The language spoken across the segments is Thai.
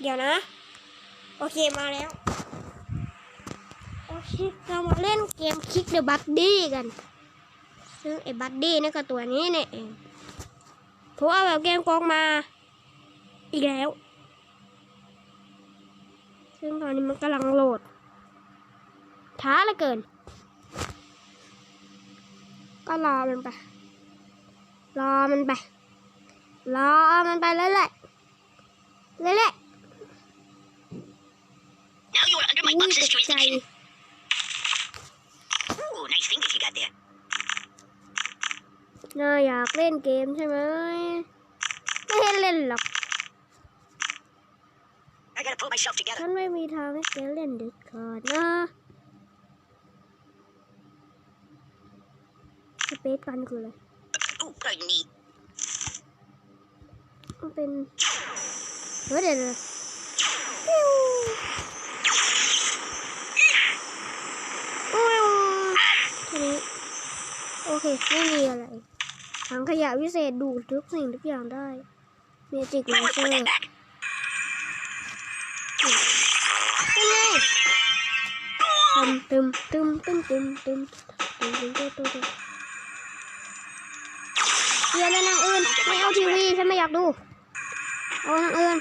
เดี๋ยวนะ โอเคมาแล้ว โอเค เรามาเล่นเกมคลิกเดอะบัดดี้กัน ซึ่งไอ้บัดดี้นี่ก็ตัวนี้เนี่ยเองเพราะว่าแบบเกมกองมา อีกแล้ว ซึ่งตอนนี้มันกำลังโหลดช้าเหลือเกิน ก็รอมันไป รอมันไป รอมันไปเรื่อยๆเรื่อย Now you are under ๆ my อุ้ย box's ตกใจ jurisdiction. Ooh, nice fingers you got there. น่าอยากเล่นเกมใช่ไหมไม่ให้เล่นหรอก I gotta pull myself ฉั together. นไม่มีทางให้แกเล่นเด็ดขาดนะสเปซกันคืออะไร Ooh, pardon me. มันเป็นเฮ้ยเดี๋ยวเดี๋ยวปิ้วปิ้วทีนี้ โอเค ไม่มีอะไร ถังขยะวิเศษดูดทุกสิ่งทุกอย่างได้เมจิกเลเซอร์เป็นไงตึมตึมตึมตึมตึมตึมตึมตึมตึมตึมตึมเรียนในนางอื่น ไม่เอาทีวีฉันไม่อยากดู เอาทางอื่น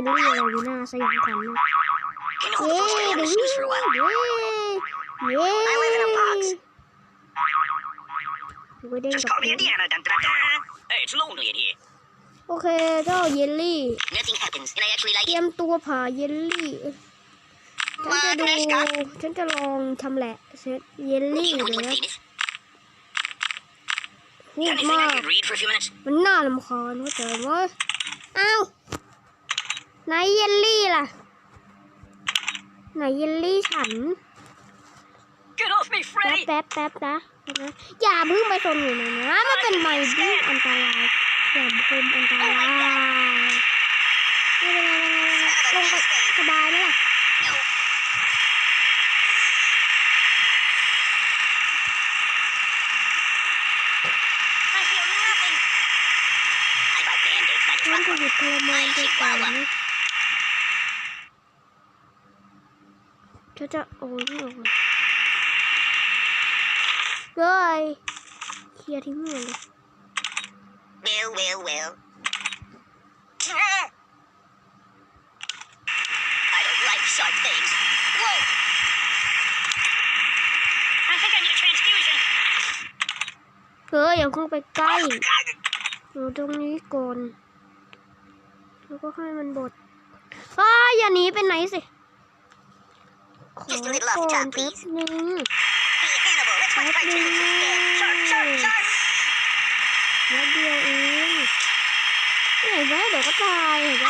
นเรื่องอะไรน่าสยองขวัญมากเย้เย้เย้เด้โอเคเจ้าเยลลี่เตรียมตัวผ่าเยลลี่ฉันจะดูฉันจะลองทำแหละเยลลี่เดูนะพูดมากมันน่าลำคาญว่าแต่ว่าอ้าว ไหนเยลลี่ล่ะ ไหนเยลลี่ฉัน Get off me, แป๊บแป๊บแป๊บนะนะ อย่าเพึ่งไปชนอยู่นะนะ มันเป็นไม้ดื้ออันตรายอย่าคมอันตรายไม่เป็นไรไม่เป็นไรไม่เป็นไรลงไปสบายไหมล่ะ No. I feel nothing. I got band-aids, my ฉัน truck. จะหยุดทรมานไปก่อนนะ ฉันจะโอ้ยไม่ออกมาเฮ้ยเคลียร์ทิ้งหมดเลย Well, well, well. I don't like sharp things. Whoa. I think I need a transfusion. เฮ้ยอย่าเพิ่งไปใกล้อยู่ตรงนี้ก่อนแล้วก็ให้มันบดอ้ายอย่าหนีไปไหนสิขอ Just a little off ก่ the อน top, แป๊บ please. นึง Hey, Hannibal, let's watch my chickens instead. Sharp, sharp, sharp. นิดเดียวเองเห็นไหมเดี๋ยวก็ตายเห็นไหม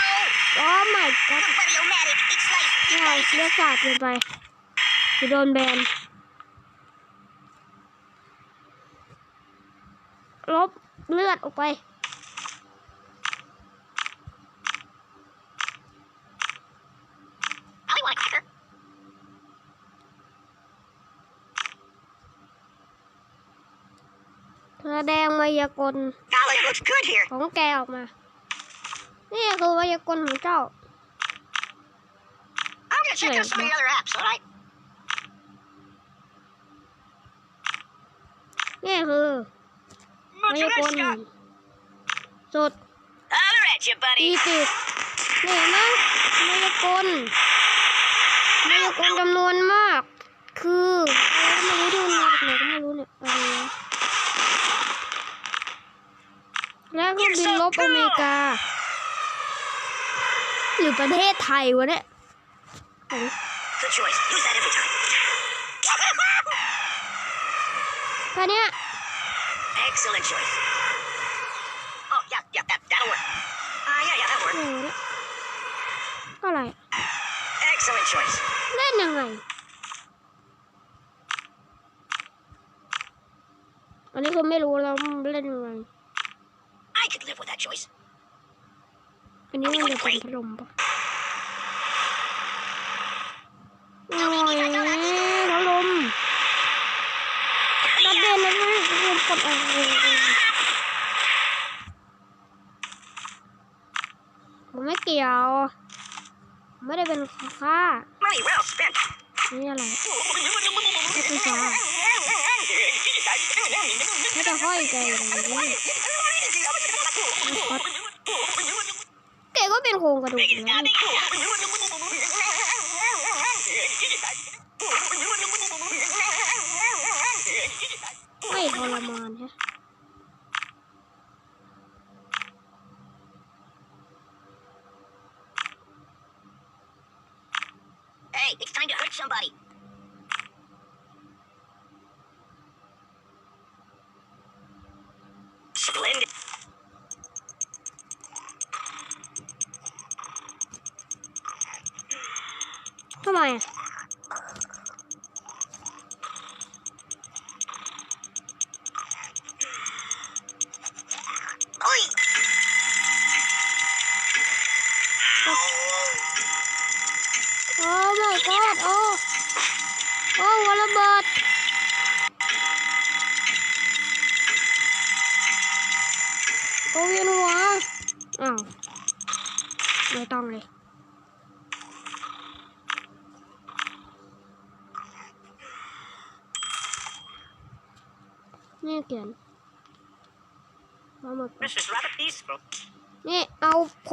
Ow! โอ้ไม่ก็ The Buddy-O-Matic, it's like... ไม่เอาเลือดสาดเกินไปจะโดนแบนลบเลือดออกไป I want a cracker. แสดงมายากล Golly, it looks good here. ของแกออกมา นี่คือมายากลของเจ้า I'm gonna check out some of the other apps, alright? นี่คือมายากลสุด Holler at you, อี buddy. จิตนี่เห็นะมายากลมายากลจำนวนมาก คืออะไรก็ไม่รู้ที่มันมาจากไหนก็ไม่รู้เนี่ยอะไรวะ และเครื่องบินลบอเมริกา หรือประเทศไทยวะเนี่ย Good choice. Use that every time. แค่เนี้ย Excellent choice. Oh, yeah, yeah, that, that'll work. Uh, yeah, yeah, that'll อะไร work. วะเนี่ยอะไร Excellent choice. เล่นยังไง อันนี้คือไม่รู้แล้วเล่นยังไง I could live with that choice. อันนี้มันจะเป็นพัดลมปะอืมพัดลมตัดเดินแล้วก็พัดลมกดอะไรผมไม่เกี่ยว ไม่ได้เป็นค่านี่อะไรไม่ใช่ไม่ได้ห้อยใจอะไรอย่างนี้ งกระดูกนะไม่ทรมานฮะ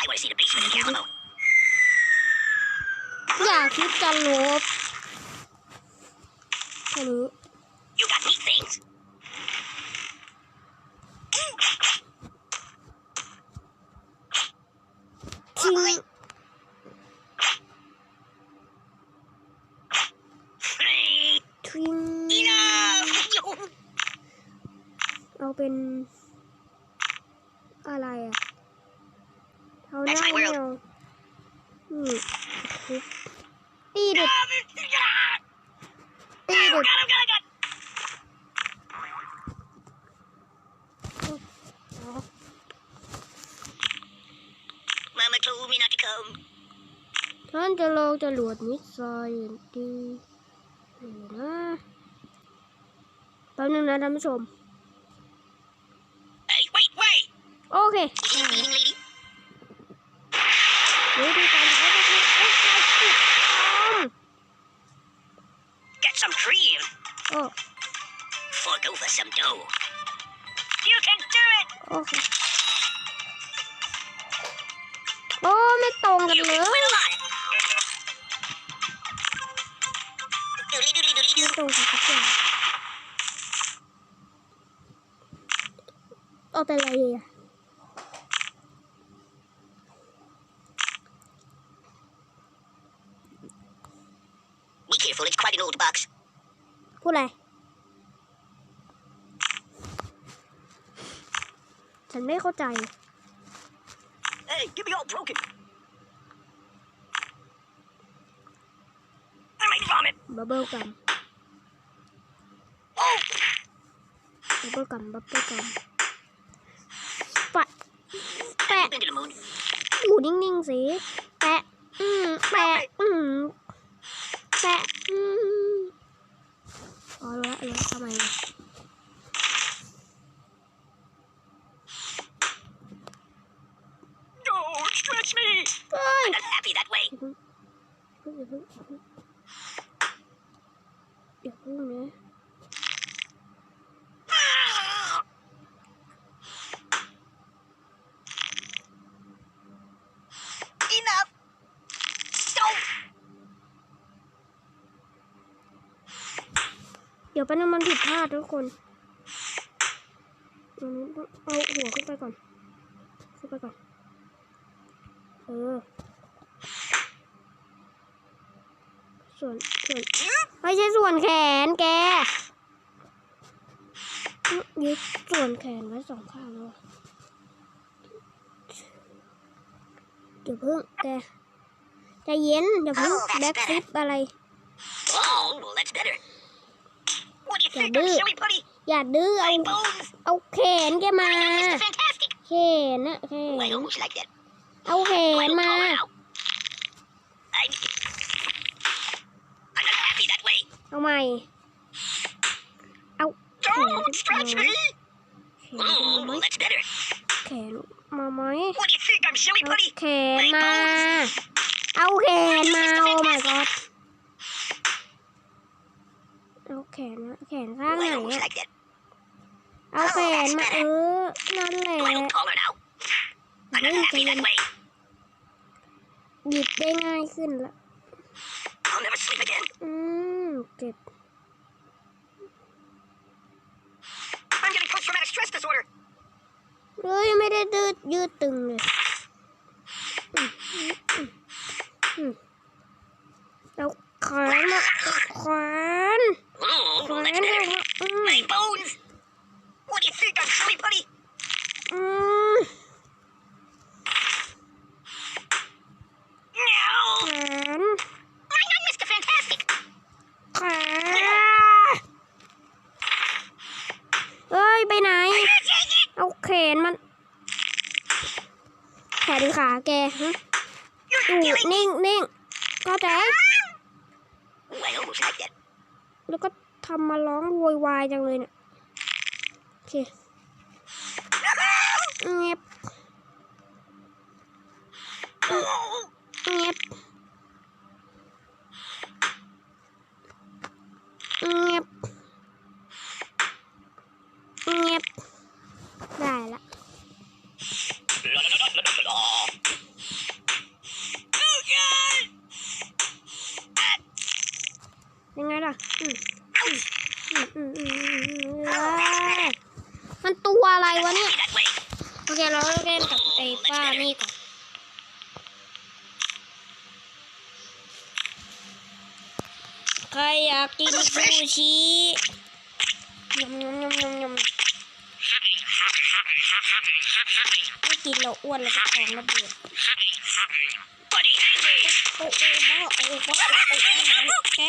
I want to see the basement of the Alamo. อย่าคิดจะลบแค่นี้ You got neat things. ทิ้งทิ้ง Enough. เอาเป็นอะไรอะ เท่าหน้า That's my ไม่ world. เอานี่ทุบตีเด็ดตีเด็ด Got him, got him, got him. Mama told me not to come. ท่านจะลองจรวดมิสไซล์อย่างดีเดี๋ยวนะแป๊บนึงนะท่านผู้ชม Hey, wait, wait. โอเค ไม่ตรงกัน You เล can ย win a lot. Doodly doodly doodly ไม่ doo. ตรงกันสักอย่างเอาเป็นอะไรดีอะ Be careful, it's quite an old box. พูดอะไรฉันไม่เข้าใจ Hey, get me all broken. bubble gum bubble gum bubble gum spot spot ngủ đinh đinh gì? Spot spot spot rồi rồi rồi sao mày Don't stretch me! Good. I'm not happy that. อย่าเพิ่งอย่าเพิ่งอย่าเพิ่งอย่าเพิ่งนะเดี๋ยวแป๊บนึงมันผิดพลาดทุกคนอันนี้ต้องเอาหัวขึ้นไปก่อน ขึ้นไปก่อน เออ ส่วนส่วนไม่ใช่ส่วนแขนแกยึดส่วนแขนไว้สองข้างแล้วอะเดี๋ยวเพิ่งแกใจเย็นเดี๋ยวเพิ่งแบ็คฟลิปอะไร Oh, well, that's better. What do you Yeah, think, I'm dude. silly putty? อย่าดื้อเอา My bones. เอาแขนแกมา Well, Mr. Fantastic. แขนนะแข Oh, I น almost like that. เอาแข A น little มา taller now. I'm... I'm not happy that way. เอาใหม่ เอา Don't stretch me. แขนมา Oh, ไหม well, that's better. แขนมาไหม What do you think, I'm silly เอา putty? แขนมา เอาแขนมา โอ้ my god เอาแขนมาแขนข้าง Oh, ไหน I almost อะ like that. เอาแขนมาเออ นั่นแหละ A little taller now. I'm เฮ้ย not ใจ happy เย็น that way. หยิบได้ง่ายขึ้นละ I'll never sleep again. อืมเจ็บ I'm getting post-traumatic stress disorder. เฮ้ยไม่ได้ดืดยืดตึงเลยอืมอืมอืมอืมเอาแขนมาแขน Oh, แข well, น that's เร็ว better. มาอืม My bones. What do you think, I'm silly putty? อืม No. แขน I'm not Mr. Fantastic. แขนเอ้ย ไปไหน Take it. เอาแขนมัน แขนหรือขาแกฮะ You're อยู่ killing me. นิ่งนิ่งเข้าใจ Oh, I almost like that. แล้วก็ทำ วยวายจังเลยเนี่ยโอเคเงียบเงียบเงียบเงียบได้ละยังไงล่ะอืมอื มันตัวอะไรวะเนี่ย โอเค เราเล่นกับไอ้ป้านี่ก่อนใครอยากกินซูชิยำยำยำยำยำไม่กินเราอ้วนแล้วก็ท้องระเบิดโอ้โอ้พ่อโอ้พ่อโอ้โอ้แกแก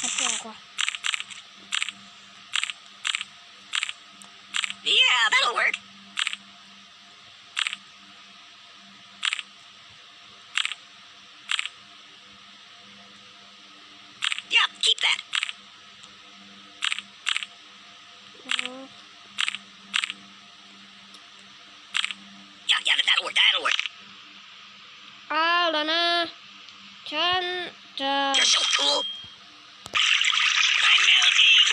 ขัดบอกว่า Yeah, that'll work. Yeah, keep that. อ๋อ Yeah, yeah, that'll work. That'll work. เอาแล้วนะฉันจะ You're so cool. I'm melting.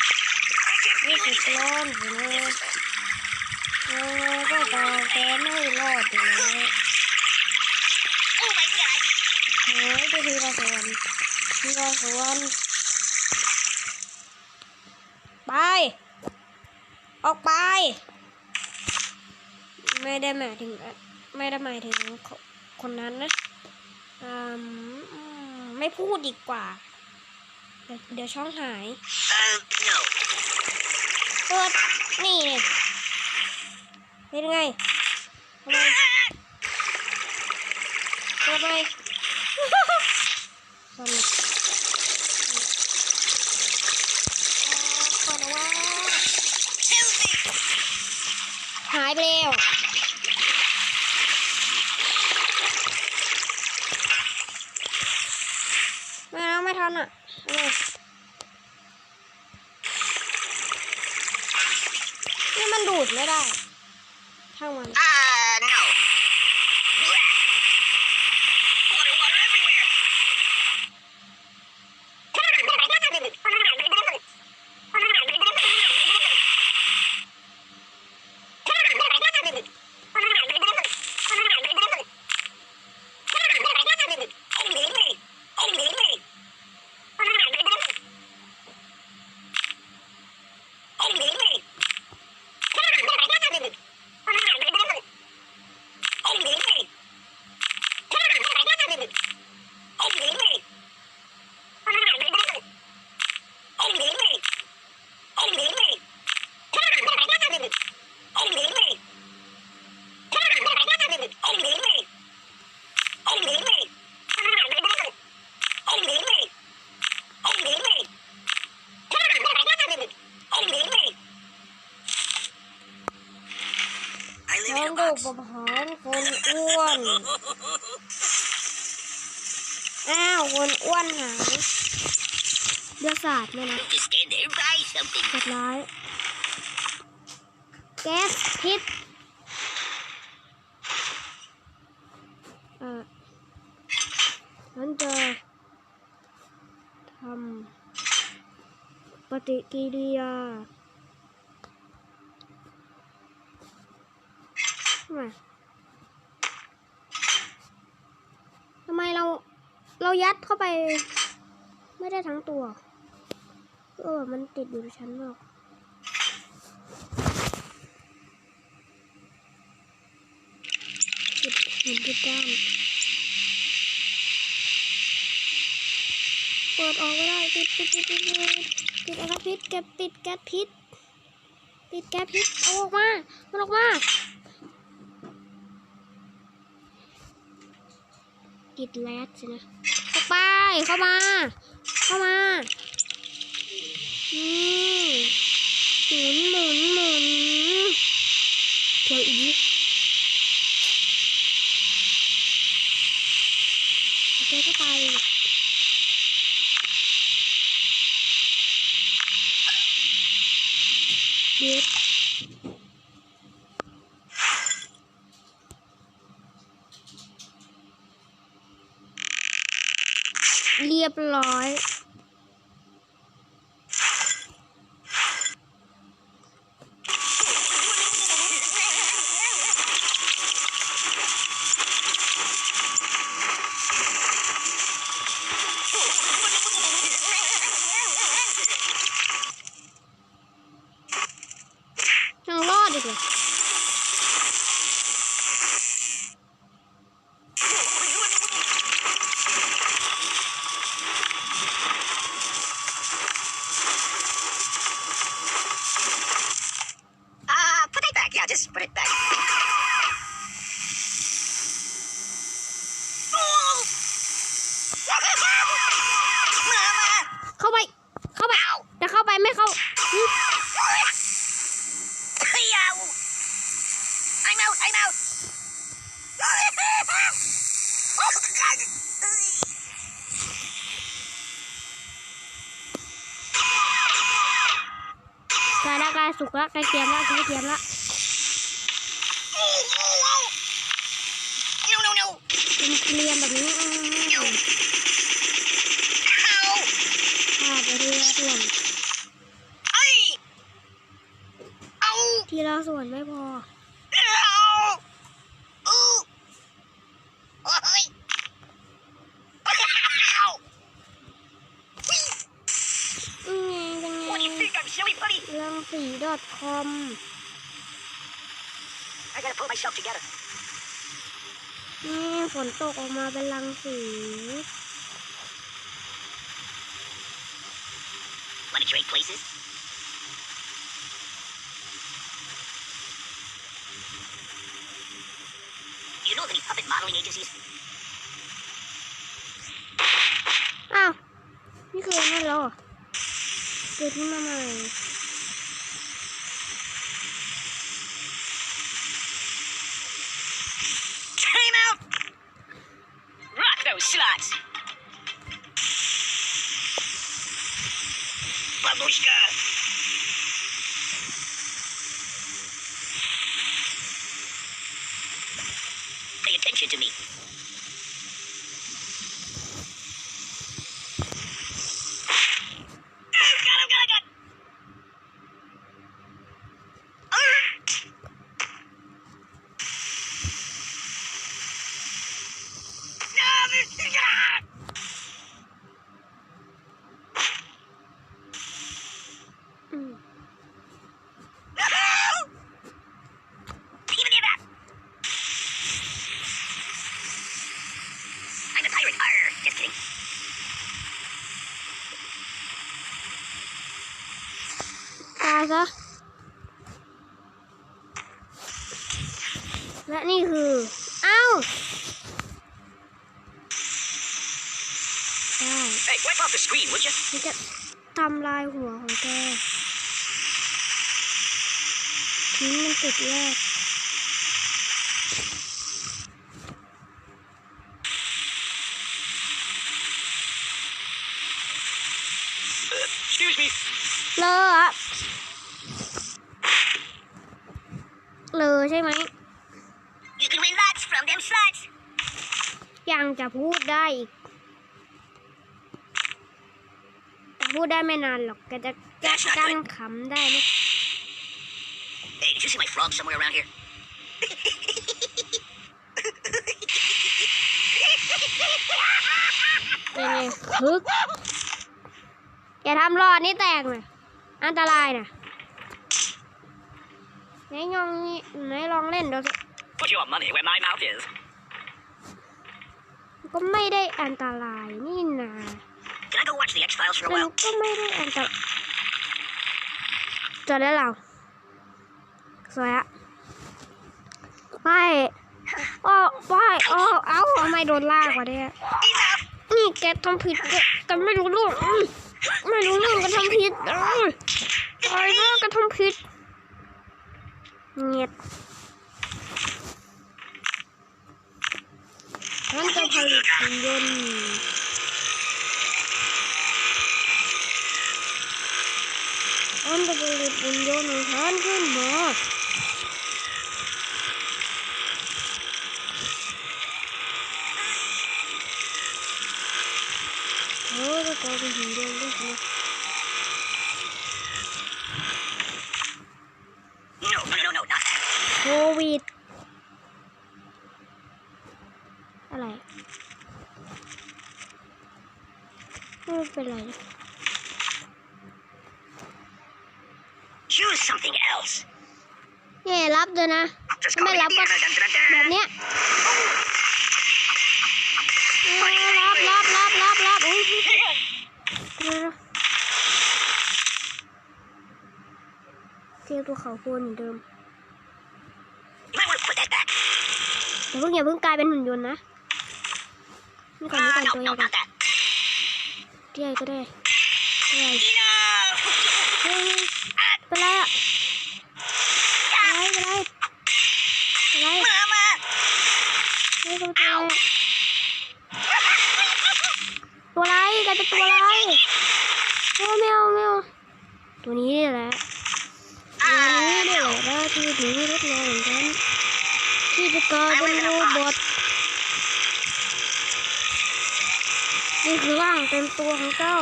I can รู้ feel สึก it. ร้อนอยู่นะยังไงก็ตามแกไม่รอดอยู่แล้ว Oh my god. หายไปทีละส่วนทีละส่วน ไป ออกไป ไม่ได้หมายถึง ไม่ได้หมายถึงคคนนั้นนะอืมอืมไม่พูดดีกว่า เดี๋ยวช่องหายเปิดนี่นี่เป็นไงทำไมเปิดไหม ประหารคนอ้วน อ้าว คนอ้วนหายเดือดสาดเลยนะ Just stand there and buy something. เรียบร้อยแก๊สพิษเออฉันจะทำปฏิกิริยาทำไมทำไมเรา เรา ยัดเข้าไป ไม่ได้ทั้งตัว เออ มันติดอยู่ชั้นนอกปิดห็นปิดด้านเปิดออกไม่ได้ปิดปิดปิดปิดปิดปิดแก๊สพิษเก็บปิดแก๊สพิษปิดแก๊สพิษเอาออกมามันออกมาติดแลดสินะ ไป เข้ามา เข้ามานี่หมุนหมุนหมุนเดี๋ยวอีก เจ๊ก็ไปเย็บเรียบร้อย ยังรอดอีกเหรอ Ah, put it back. Yeah, just put it back. Mama! เข้าไป เข้าไปแต่เข้าไปไม่เข้าหึ Yow! I'm out, I'm out! Oh, God! กายละกายสุกละกายเกียมละกายเกียมละ Oh, oh, oh! No, no, no! เป็นเกลียมแบบนี้อ้าว No! Ow! ขาดไปทีละส่วน Ay! Ow! ทีละส่วนไม่พอ Ow! Ooh! Oy! Ow! อืมไงเป็นไง What do you think I'm silly, buddy? เรื่องสี .com I gotta pull myself together. นี่ฝนตกออกมาเป็นรังสี Wanna trade places? You know of any puppet modeling agencies? อ้าว นี่คือนั่นเหรอเกิดขึ้นมาใหม่ Those! Babushka! Pay attention to me. Arr, just kidding. ตายซะและนี่คือเอ้าได้ Hey, wipe off the screen, would you? มันจะทำลายหัวของแกทิ้งมันติดแรก ได้อีกแต่พูดได้ไม่นานหรอกแกจะแกจะกั้นขำได้ไหม Hey, did you see my frog somewhere around here? เป็นไงคึกอย่าทำหลอดนี่แตกนะอันตรายนะไหนยองนี่ไหนลองเล่นดูสิ Put your money where my mouth is. ก็ไม่ได้อันตรายนี่นา Can I go watch the X Files for a มัน while? ก็ไม่ได้อันตรายจอดได้เราสวยอะไปอ้อไปอ้อเอ้าทำไมโดนลากวะเนี่ย Enough. นี่แกทำผิดแกแกไม่รู้เรื่องอืมไม่รู้เรื่องแกทำผิดเอ้ยตายแล้วแกทำผิดเงียบ ฉันจะผลิตหุ่นยนต์ฉันจะผลิตหุ่นยนต์ของฉันขึ้นมาเออจะกลายเป็นหุ่นยนต์ได้ไหม No, no, no, no, not that. โควิด อะไร ไม่เป็นไร Choose something else. เย่รับเลยนะ Just ถ้า call ไม่ me รับก็ Indiana. Dun, dun, dun, แบ dun. บเนี้ยเออรับรับรับรับรับอุ้ยเดี๋ยวนะเทียบตัวเขาโคนเหมือนเดิม You might want to put that back. แต่เพิ่งอย่าเพิ่งกลายเป็นหุ่นยนต์นะนี่ก่อนนี่ก่ Uh, อน no, ตัวให no, ญ่ก่อน not that. ตัว ใหญ่ก็ได้ตัวใหญ่เฮ้ยเป็นไรเป็นไรเป็นไรเป็นไร Mama. เฮ้ยตัวอะไรตัวอะไรกลายเป็นตัวอะไรโอ้แมวแมวตัวนี้แหละตัวนี้ Ah, นี่แหละราที่ถือรถเราเหมือนกันที่จะกลายเป็นโรบอท นี่คือร่างเต็มตัวของเจ้า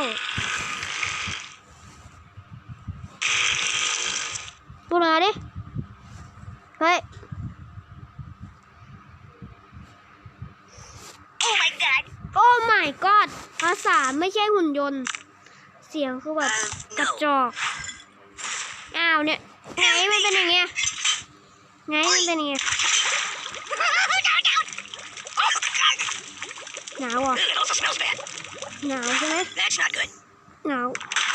ตัวไหนดิ เฮ้ย Oh my god. โอ้ my god ภาษาไม่ใช่หุ่นยนต์ เสียงคือแบบ Uh, กระ no. จอก อ้าวเนี่ย ไงมันเป็นอย่างเงี้ย ไงมันเป็นอย่างเงี้ยหนาวเหรอะ หนาวใช่ไหม That's not good. หนาว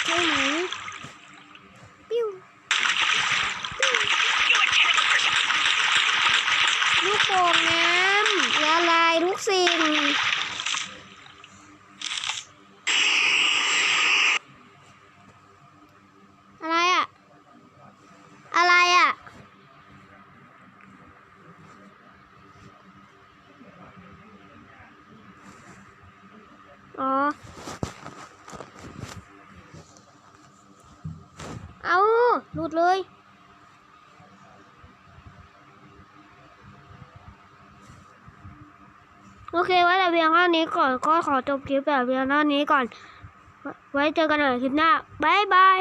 ใช่ไหมปิ้ว You're a terrible person. ลูกโป่งน้ำละลายทุกสิ่ง อะไรอะ อะไรอะ อ๋อ เอาหลุดเลย โอเค ไว้แต่เพียงเท่านี้ก่อนก็ขอจบคลิปแบบเพียงเท่านี้ก่อน ไว้เจอกันใหม่คลิปหน้า บ๊ายบาย